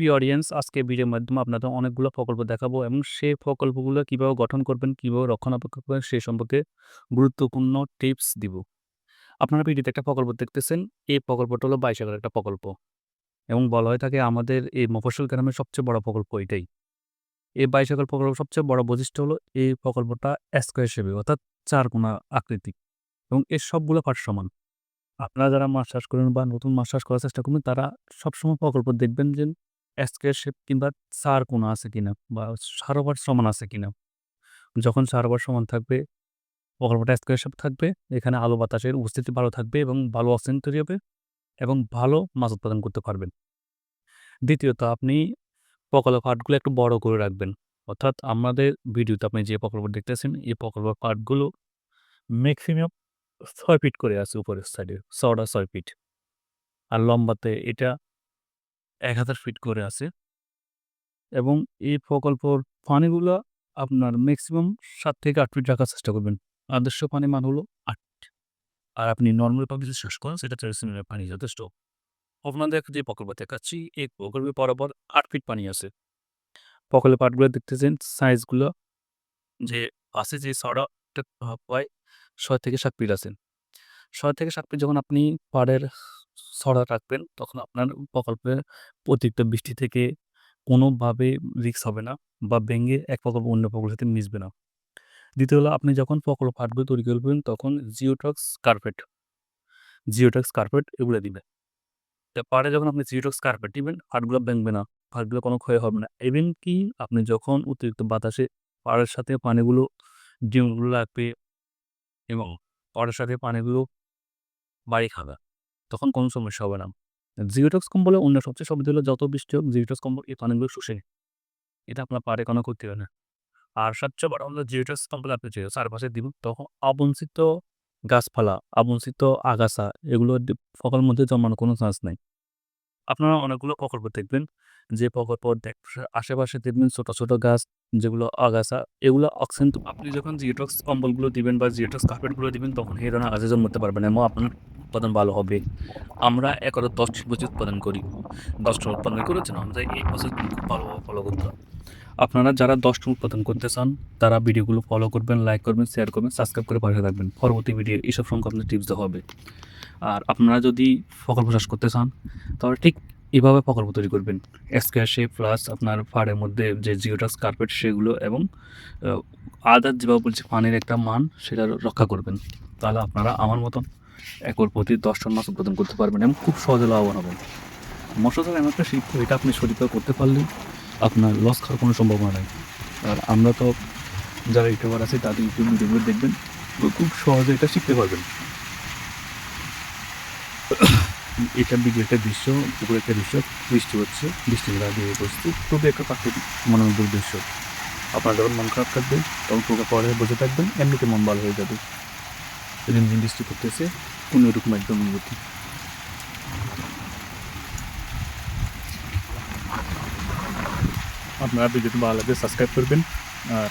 প্রিয় অডিয়েন্স আজকে ভিডিওর মাধ্যমে আপনাদের অনেকগুলো প্রকল্প দেখাবো এবং সেই প্রকল্পগুলো কীভাবে গঠন করবেন, কীভাবে রক্ষণাবেক্ষণ করবেন, সেই সম্পর্কে গুরুত্বপূর্ণ টিপস দিব। আপনারা ভিডিওতে একটা প্রকল্প দেখতেছেন, এই প্রকল্পটা হলো বাইশাখার একটা প্রকল্প। এবং বলা হয়ে থাকে আমাদের এই মফস্বল গ্রামের সবচেয়ে বড় প্রকল্প এটাই। এই বাইশাখার প্রকল্প সবচেয়ে বড় বৈশিষ্ট্য হলো এই প্রকল্পটা স্কোয়ার হিসেবে অর্থাৎ চার কোনা আকৃতি। এবং এর সবগুলো পাঠ সমান। আপনারা যারা মাছ চাষ করেন বা নতুন মাছ চাষ করার চেষ্টা করবেন, তারা সবসময় প্রকল্প দেখবেন যে স্কোয়ার শেপ কিংবা সার কোনো আছে কিনা বা সারোবার সমান আছে কিনা। যখন সারোবার সমান থাকবে প্রকল্পটা স্কোয়ার শেপ থাকবে, এখানে আলো বাতাসের উপস্থিতি ভালো থাকবে এবং ভালো অক্সিজেন তৈরি হবে এবং ভালো মাছ উৎপাদন করতে পারবেন। দ্বিতীয়ত, আপনি প্রকল্প পার্টগুলো একটু বড় করে রাখবেন। অর্থাৎ আমাদের ভিডিওতে আপনি যে প্রকল্প দেখতেছেন, এই প্রকল্প পার্টগুলো ম্যাক্সিমাম ছয় ফিট করে আছে উপরের সাইডে ছটা ছয় ফিট আর লম্বাতে এটা এক হাজার ফিট করে আছে। এবং এই প্রকল্পর পানিগুলো আপনার ম্যাক্সিমাম সাত থেকে আট ফিট রাখার চেষ্টা করবেন। আদর্শ পানি মান হলো আট। আর আপনি নর্মাল যে চাষ করেন, সেটা ট্রেডিশনাল পানি যথেষ্ট। আপনাদের যে প্রকল্প দেখাচ্ছি, এই প্রকল্পে বরাবর আট ফিট পানি আছে। প্রকল্পের পাটগুলো দেখতেছেন সাইজগুলো যে আছে, যে ছটা প্রায় ছয় থেকে সাত ফিট আছে। ছয় থেকে সাত ফিট যখন আপনি পাড়ের ছড়া রাখবেন, তখন আপনার প্রকল্পে অতিরিক্ত বৃষ্টি থেকে কোনোভাবে রিস্ক হবে না বা ভেঙে এক প্রকল্প অন্য প্রকল্পের সাথে মিশবে না। দ্বিতীয় হলো, আপনি যখন প্রকল্প পাটগুলো তৈরি করবেন, তখন জিওটক্স কার্পেট জিওটক্স কার্পেট এগুলো দিবে তা পাড়ে যখন আপনি জিওটক্স কার্পেট দিবেন পাটগুলো ভেঙবে না পাটগুলো কোনো ক্ষয় হবে না ইভেন কি আপনি যখন অতিরিক্ত বাতাসে পাড়ের সাথে পানিগুলো, ডিমগুলো লাগবে এবং পাড়ের সাথে পানিগুলো বাড়ি খাবে তখন কোনো সমস্যা হবে না। জিওটক্স কম্বলে অন্য সবচেয়ে সুবিধা হলো যত বৃষ্টি হোক জিওটক্স কম্বল এই পানিগুলো শুষে। এটা আপনার পারে কোনো ক্ষতি হবে না। আর সবচেয়ে বড় হলো জিওটক্স কম্বল আপনি যে চারপাশে দিব তখন অবঞ্চিত গাছপালা অবঞ্চিত আগাছা এগুলো ফকলের মধ্যে জন্মানোর কোনো চান্স নাই। আপনারা অনেকগুলো প্রকল্প দেখবেন যে প্রকল্প দেখ- আশেপাশে দেখবেন ছোট ছোট গাছ যেগুলো আগাছা এগুলো অক্সিজেন আপনি যখন জিওটক্স কম্বলগুলো দিবেন বা জিওটক্স কার্পেটগুলো দিবেন তখন এই ধরনের আগাছা জন্মাতে পারবেন এবং আপনার উৎপাদন ভালো হবে। আমরা একরে দশ বছর উৎপাদন করি। দশটা উৎপাদন করেছেন, আমরা এই বছর খুব ভালোভাবে ফলো করতাম আপনারা যারা দশটা উৎপাদন করতে চান, তারা ভিডিওগুলো ফলো করবেন লাইক করবেন শেয়ার করবেন সাবস্ক্রাইব করে পাশে থাকবেন। পরবর্তী ভিডিও এইসব সংখ্যা আপনার টিপস দেওয়া হবে। আর আপনারা যদি প্রকল্প চাষ করতে চান, তাহলে ঠিক এভাবে প্রকল্প তৈরি করবেন। স্কোয়ার শেপ প্লাস আপনার ফাড়ের মধ্যে যে জিওটাস কার্পেট সেগুলো এবং আদার যেভাবে বলছি, পানির একটা মান, সেটা রক্ষা করবেন। তাহলে আপনারা আমার মতন একর প্রতি দশ টন মাছ উৎপাদন করতে পারবেন এবং খুব সহজে লাভবান হবেন। মৎস্য চাষ এমন একটা শিল্প এটা আপনি সঠিকভাবে করতে পারলে আপনার লস খাওয়ার কোনো সম্ভাবনা নেই। আর আমরা তো যারা ইউটিউবার আছে, তাদের ইউটিউব ভিডিওগুলো দেখবেন খুব সহজে এটা শিখতে পারবেন। এটা বিকেল একটা দৃশ্য, পুকুর একটা দৃশ্য, বৃষ্টি হচ্ছে, বৃষ্টি দিয়ে পরিস্থিতি খুবই একটা প্রাকৃতিক মনোমুগ্ধ দৃশ্য। আপনার যখন মন খারাপ থাকবে, তখন পুকুর পরে বসে থাকবেন, এমনিতে মন ভালো হয়ে যাবে। রিমঝিম বৃষ্টি করতেছে কোনো রকম একদম অনুভূতি আপনারা ভিডিওটি ভালো লাগলে সাবস্ক্রাইব করবেন আর